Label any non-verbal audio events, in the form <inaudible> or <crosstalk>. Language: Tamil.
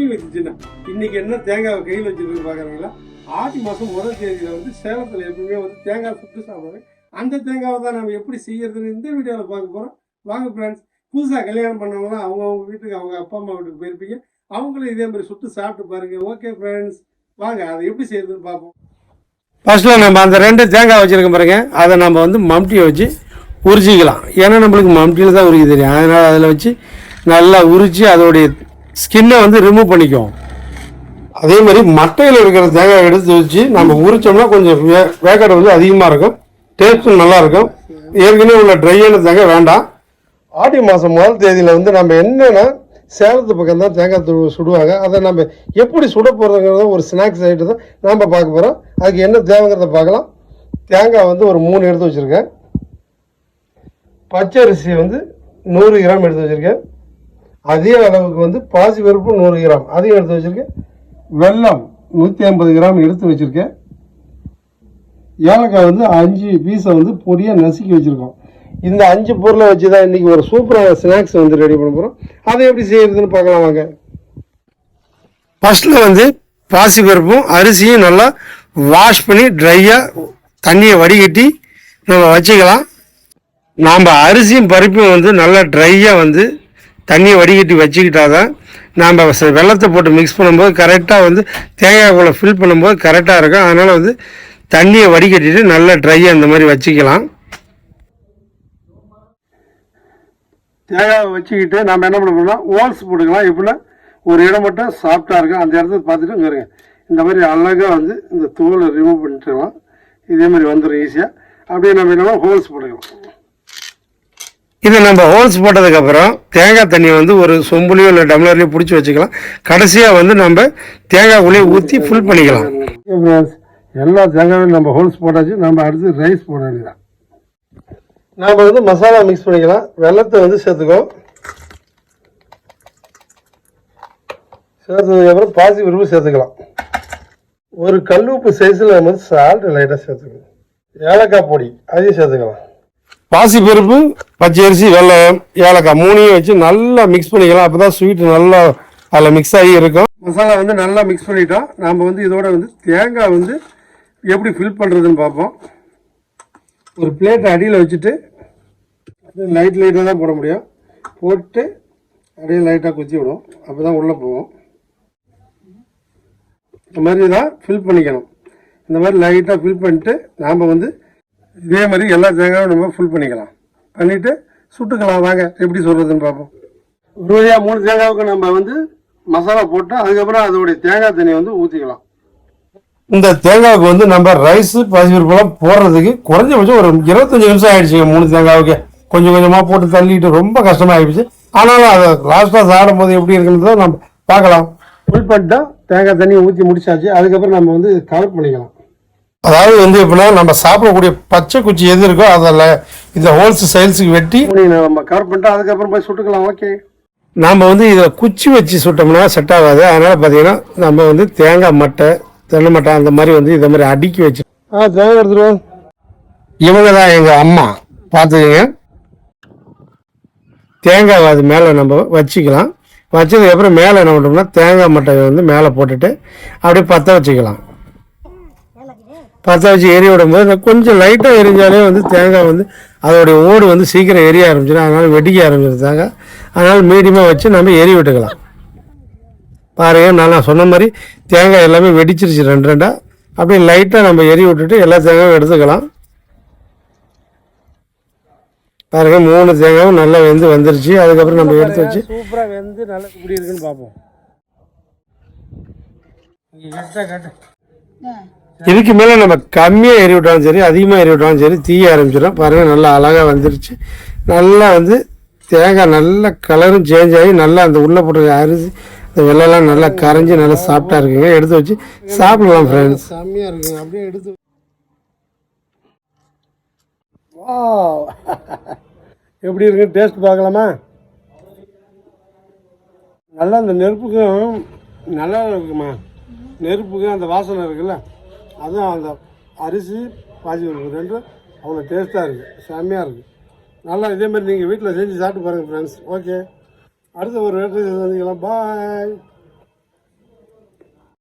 வந்துச்சுன்னா இன்னைக்கு என்ன தேங்காய் கையில் வச்சுருக்கு பார்க்குறாங்களா ஆடி மாதம் முதல் தேதியில் வந்து சேலத்தில் எப்பவுமே வந்து தேங்காய் சுட்டு சாப்பிடுவாங்க. அந்த தேங்காவை தான் நம்ம எப்படி செய்யறதுன்னு இந்த வீடியோவில் பார்க்க போகிறோம் வாங்க ஃப்ரெண்ட்ஸ் புதுசாக கல்யாணம் பண்ணவங்களாம் அவங்க அவங்க வீட்டுக்கு அவங்க அப்பா அம்மா வீட்டுக்கு போயிருப்பீங்க. அவங்களும் இதே மாதிரி சுட்டு சாப்பிட்டு பாருங்க. ஓகே ஃப்ரெண்ட்ஸ் வாங்க அதை எப்படி செய்யறதுன்னு பார்ப்போம். ஃபஸ்ட்டில் நம்ம அந்த ரெண்டு தேங்காய் வச்சுருக்கோம் பாருங்க. அதை நம்ம வந்து மம்டியை வச்சு உரிச்சிக்கலாம் ஏன்னா நம்மளுக்கு மம்டியில் தான் உரிக்க தெரியும். அதனால் அதில் வச்சு நல்லா உரித்து அதோடைய ஸ்கின்னை வந்து ரிமூவ் பண்ணிக்குவோம். அதே மாதிரி மட்டையில் இருக்கிற தேங்காய் எடுத்து வச்சு நம்ம உரிச்சோம்னா கொஞ்சம் வே வேக்காடு வந்து அதிகமாக இருக்கும். டேஸ்ட்டும் நல்லா இருக்கும். ஏற்கனவே உள்ள ட்ரையான தேங்காய் வேண்டாம். ஆடி மாதம் முதல் தேதியில் வந்து நம்ம என்னென்னா சேலத்து பக்கம் தான் தேங்காய் தூள் சுடுவாங்க. அதை நம்ம எப்படி சுட போகிறதுங்கிறத ஒரு ஸ்நாக்ஸ் ஐட்டம் தான் நாம் பார்க்க போகிறோம் அதுக்கு என்ன தேவைங்கிறத பார்க்கலாம். தேங்காய் வந்து ஒரு மூணு எடுத்து வச்சுருக்கேன். பச்சரிசி வந்து நூறு கிராம் எடுத்து வச்சுருக்கேன். அதே அளவுக்கு வந்து பாசி பருப்பு நூறு கிராம். அதையும் எடுத்து வச்சுருக்கேன். வெல்லம் நூற்றி ஐம்பது கிராம் எடுத்து வச்சுருக்கேன். ஏலக்காய் வந்து அஞ்சு பீஸை வந்து பொடியாக நசுக்கி வச்சுருக்கோம். இந்த அஞ்சு பொருளை வச்சு தான் இன்றைக்கி ஒரு சூப்பரான ஸ்நாக்ஸ் வந்து ரெடி பண்ண போகிறோம் அதை எப்படி செய்கிறதுன்னு பார்க்கலாம் வாங்க. ஃபஸ்ட்டில் வந்து பாசி பருப்பும் அரிசியும் நல்லா வாஷ் பண்ணி ட்ரையாக தண்ணியை வடிகட்டி நம்ம வச்சுக்கலாம். நாம் அரிசியும் பருப்பும் வந்து நல்லா ட்ரையாக வந்து தண்ணியை வடிகட்டி வச்சுக்கிட்டா தான் நாம் வெள்ளத்தை போட்டு மிக்ஸ் பண்ணும்போது கரெக்டாக வந்து தேங்காய் தேங்காய்க்குள்ளே ஃபில் பண்ணும்போது கரெக்டாக இருக்கும். அதனால் வந்து தண்ணியை வடிகட்டிட்டு நல்லா ட்ரையாக இந்த மாதிரி வச்சுக்கலாம். தேங்காவை வச்சுக்கிட்டு நம்ம என்ன பண்ண போறோம்னா ஓல்ஸ் போட்டுக்கலாம். எப்படின்னா ஒரு இடம் மட்டும் சாஃப்டாக இருக்கும். அந்த இடத்த பார்த்துட்டு இங்கே இந்த மாதிரி அழகாக வந்து இந்த தோலை ரிமூவ் பண்ணிட்டுலாம் இதே மாதிரி வந்துடும் ஈஸியாக அப்படியே நம்ம என்னென்னா ஹோல்ஸ் போட்டுக்கலாம். இதை நம்ம ஹோல்ஸ் போட்டதுக்கப்புறம் தேங்காய் தண்ணியை வந்து ஒரு சொம்புலையோ இல்லை டம்ளர்லையோ பிடிச்சி வச்சுக்கலாம். கடைசியாக வந்து நம்ம தேங்காய்க்குள்ளேயே ஊற்றி ஃபில் பண்ணிக்கலாம். எல்லா தேங்காயும் நம்ம ஹோல்ஸ் போட்டாச்சு நம்ம அடுத்து ரைஸ் போட வேண்டியதான் நாம் வந்து மசாலா மிக்ஸ் பண்ணிக்கலாம். வெள்ளத்தை வந்து சேர்த்துக்கோ சேர்த்ததுக்கப்புறம் பாசி பருப்பு சேர்த்துக்கலாம். ஒரு கல்லுப்பு சைஸில் நம்ம வந்து சால்ட் லைட்டாக சேர்த்துக்கணும். ஏலக்காய் பொடி அதையும் சேர்த்துக்கலாம். பாசி பருப்பு பச்சை அரிசி வெள்ளம் ஏலக்காய் மூணையும் வச்சு நல்லா மிக்ஸ் பண்ணிக்கலாம். அப்போ தான் ஸ்வீட் நல்லா அதில் மிக்ஸ் ஆகி இருக்கும். மசாலா வந்து நல்லா மிக்ஸ் பண்ணிட்டோம். நாம் வந்து இதோட வந்து தேங்காய் வந்து எப்படி ஃபில் பண்ணுறதுன்னு பார்ப்போம். ஒரு பிளேட் அடியில் வச்சுட்டு லைட் லைட்டாக தான் போட முடியும். போட்டு அப்படியே லைட்டாக குத்தி விடும். அப்போ தான் உள்ளே போவோம் இந்த மாதிரி தான் ஃபில் பண்ணிக்கணும். இந்த மாதிரி லைட்டாக ஃபில் பண்ணிட்டு நாம் வந்து இதே மாதிரி எல்லா தேங்காயும் நம்ம ஃபில் பண்ணிக்கலாம். பண்ணிவிட்டு சுட்டுக்கலாம். வாங்க எப்படி சொல்கிறதுன்னு பார்ப்போம். ஒரு வழியாக மூணு தேங்காவுக்கு நம்ம வந்து மசாலா போட்டு அதுக்கப்புறம் அதோடைய தேங்காய் தண்ணியை வந்து ஊற்றிக்கலாம் இந்த தேங்காவுக்கு வந்து நம்ம ரைஸ் பாசிப்பருப்பெல்லாம் போடுறதுக்கு குறைஞ்சபட்சம் ஒரு இருபத்தஞ்சு நிமிஷம் ஆயிடுச்சுங்க மூணு தேங்காவுக்கு. கொஞ்சம் கொஞ்சமாக போட்டு தள்ளிட்டு ரொம்ப கஷ்டமா ஆயிடுச்சு ஆனாலும் அதை லாஸ்ட்டாக சாப்பிடும் போது எப்படி இருக்குன்றத நம்ம பார்க்கலாம். ஃபுல் பண்ணிட்டோம் தேங்காய் தண்ணியை ஊற்றி முடிச்சாச்சு. அதுக்கப்புறம் நம்ம வந்து கவர் பண்ணிக்கலாம். அதாவது வந்து எப்படின்னா நம்ம சாப்பிடக்கூடிய பச்சை குச்சி எது இருக்கோ அதில் இந்த ஹோல்ஸ் சைல்ஸுக்கு வெட்டி நம்ம கவர் பண்ணிட்டோம் அதுக்கப்புறம் போய் சுட்டுக்கலாம் ஓகே நாம் வந்து இதை குச்சி வச்சு சுட்டோம்னா செட் ஆகாது. அதனால் பார்த்தீங்கன்னா நம்ம வந்து தேங்காய் மட்டை தென்னை மட்டை அந்த மாதிரி வந்து இதை மாதிரி அடுக்கி வச்சு ஆ தேங்காய் எடுத்துருவோம் இவங்க தான் எங்கள் அம்மா. பார்த்துக்கங்க. தேங்காய் அது மேலே நம்ம வச்சுக்கலாம். வச்சதுக்கப்புறம் மேலே என்ன பண்ணுறோம்னா தேங்காய் மட்டையை வந்து மேலே போட்டுட்டு அப்படியே பற்ற வச்சுக்கலாம். பற்ற வச்சு எரிய விடும்போது கொஞ்சம் லைட்டாக எரிஞ்சாலே வந்து தேங்காய் வந்து அதோடைய ஓடு வந்து சீக்கிரம் எரிய ஆரம்பிச்சிடும். அதனால் வெடிக்க ஆரம்பிச்சிடும் தேங்காய் அதனால் மீடியமாக வச்சு நம்ம எரி விட்டுக்கலாம். பாருங்க நான் நான் சொன்ன மாதிரி தேங்காய் எல்லாமே வெடிச்சிருச்சு ரெண்டு ரெண்டாக அப்படியே லைட்டாக நம்ம எரி விட்டுட்டு எல்லா தேங்காயும் எடுத்துக்கலாம். பாருங்க மூணு தேங்காயும் நல்லா வெந்து வந்துருச்சு. அதுக்கப்புறம் நம்ம எடுத்து வச்சு சூப்பராக வெந்து நல்லா இப்படி இருக்குன்னு பார்ப்போம். இதுக்கு மேலே நம்ம கம்மியாக எரி விட்டாலும் சரி அதிகமாக எரி விட்டாலும் சரி தீய ஆரம்பிச்சிடும். பாருங்கள் நல்லா அழகாக வந்துருச்சு. நல்லா வந்து தேங்காய் நல்ல கலரும் சேஞ்ச் ஆகி நல்லா அந்த உள்ளே போட்டு அரிசி இந்த வெள்ளெல்லாம் நல்லா கரைஞ்சி நல்லா சாப்பிட்டா இருக்குங்க. எடுத்து வச்சு சாப்பிடலாம் ஃப்ரெண்ட்ஸ் செம்மையாக இருக்குங்க. அப்படியே எடுத்து <laughs> எப்படி இருக்கு? டேஸ்ட் பார்க்கலாமா? நல்லா அந்த நெருப்புக்கும் நல்லா இருக்குமா? நெருப்புக்கும் அந்த வாசனை இருக்குல்ல? அதுவும் அந்த அரிசி பாசி பருப்பு ரெண்டும் அவ்வளோ டேஸ்ட்டாக இருக்குது செம்மையாக இருக்குது நல்லா இதே மாதிரி நீங்கள் வீட்டில் செஞ்சு சாப்பிட்டு பாருங்கள் ஃப்ரெண்ட்ஸ் ஓகே அடுத்த ஒரு வேட்டை சந்திக்கலாம். பாய்